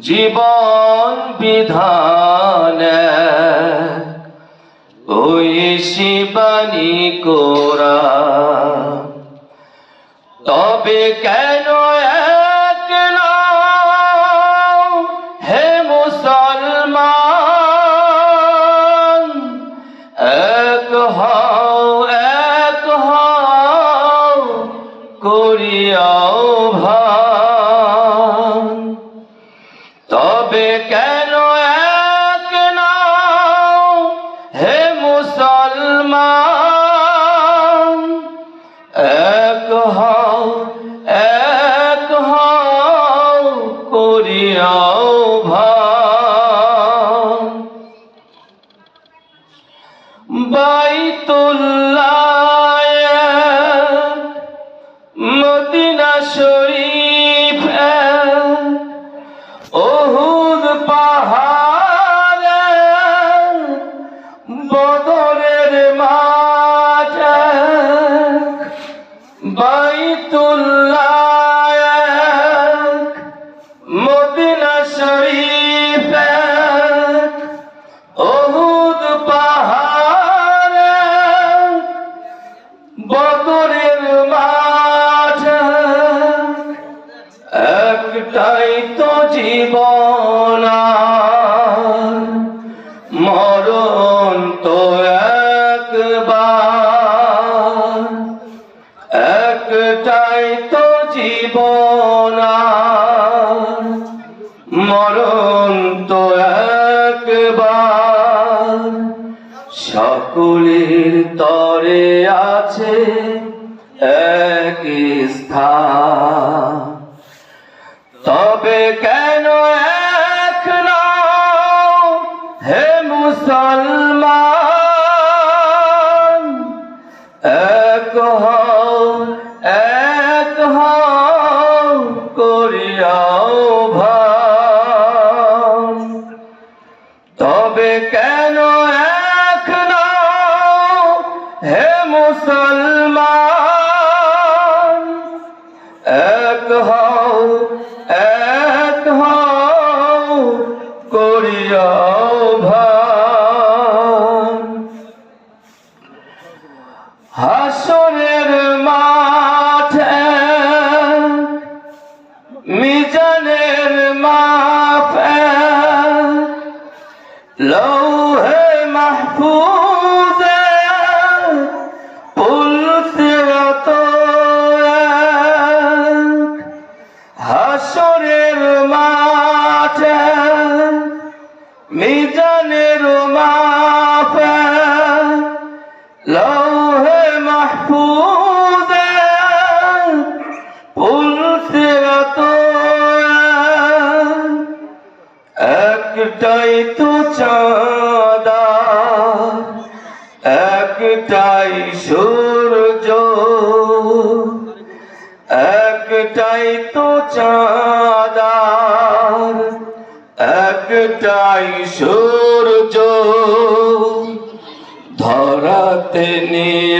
জীবন বিধান। ওই শিবানী কোরা। তবে কেন তবে কেন এক নাও? হে মুসলমান এক হও এক হও করিয়াও ভান বাইতুল্লাহ একবার। একটাই তো সকলের তরে আছে এক তবে কেন এক হে মুসলমান? এক মিজানের মাপ লৌহে মাহফুজ পুলসিরত একটাই তো চাঁদা একটাই সূর্য একটাই তো চাঁদা একটাই সূর্য ধরাতে নিয়ম